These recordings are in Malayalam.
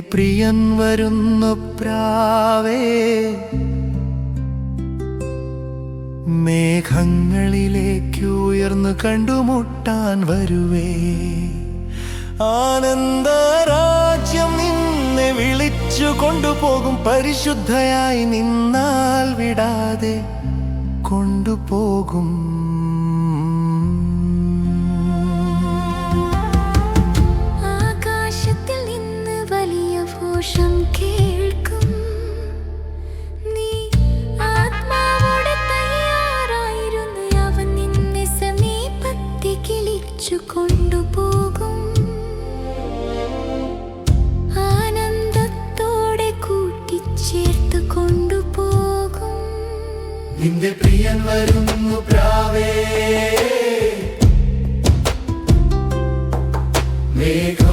പ്രിയൻ വരുന്നു പ്രാവേ. മേഘങ്ങളിലേക്ക് ഉയർന്നു കണ്ടുമുട്ടാൻ വരുവേ. ആനന്ദരാജ്യം നിന്നെ വിളിച്ചു കൊണ്ടുപോകും. പരിശുദ്ധയായി നിന്നാൽ വിടാതെ കൊണ്ടുപോകും. കൊണ്ടുപോകും ആനന്ദത്തോടെ കൂട്ടിച്ചേർത്ത് കൊണ്ടുപോകും. നിന്റെ പ്രിയൻ വരുന്നു പ്രാവേ. മേഘങ്ങളിലേക്ക്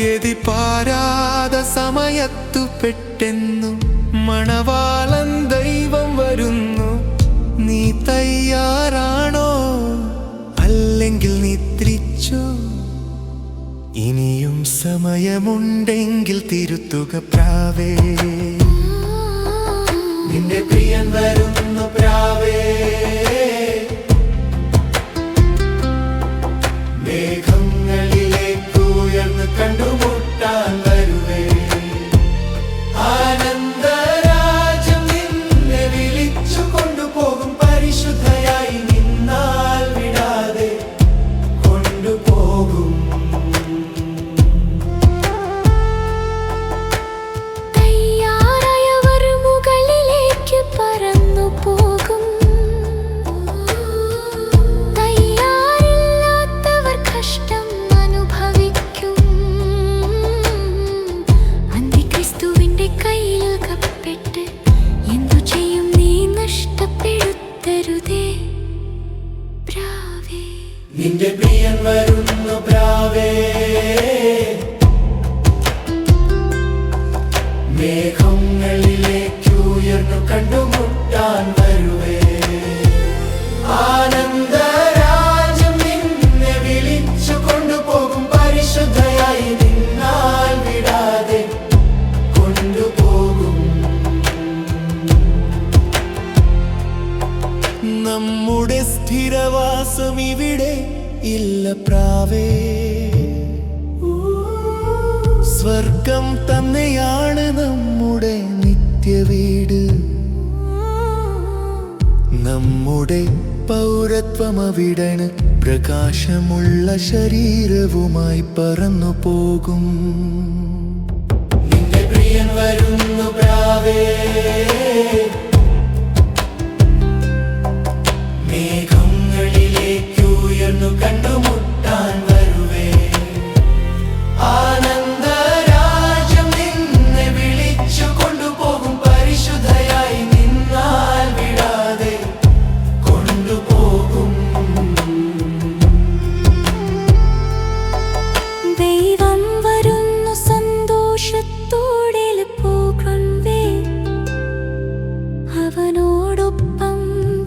എതി പാരാത സമയത്തു പെട്ടെന്നു മണവാളൻ ദൈവം വരുന്നു. നീ തയ്യാറാണോ? അല്ലെങ്കിൽ നിദ്രിച്ചു ഇനിയും സമയമുണ്ടെങ്കിൽ തിരുത്തുക പ്രാവേ. നിന്റെ പ്രിയൻ വരുന്നു പ്രാവേ. മേഘങ്ങളിലേക്ക് ഉയർന്നു കണ്ടുമുട്ടാൻ വരുവേ കൊണ്ടുപോകും. നമ്മുടെ സ്ഥിരവാസം ഇവിടെ ഇല്ല പ്രാവേ. സ്വർഗം തന്നെയാണ് നമ്മുടെ നിത്യവീട്. നമ്മുടെ പൗരത്വം അവിടണ് പ്രകാശമുള്ള ശരീരവുമായി പറന്നു പോകും. നിന്റെ പ്രിയൻ വരുന്നു പ്രാവേ.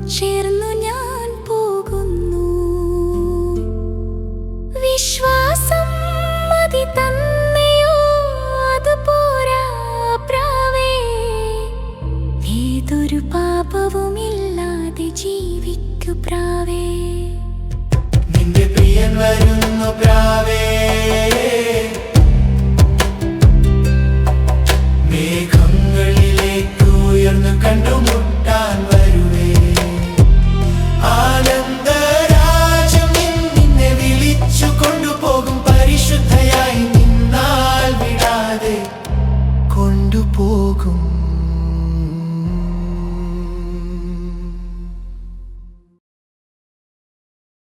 ചേർന്നു ഞാൻ പോകുന്നു. വിശ്വാസം മതി തന്നെയോ? അത് പോരാ പ്രാവേ. ഏതൊരു പാപവുമില്ലാതെ ജീവിക്കു പ്രാവേ. നിന്റെ പ്രിയൻ വരുന്നു പ്രാവേ. cold.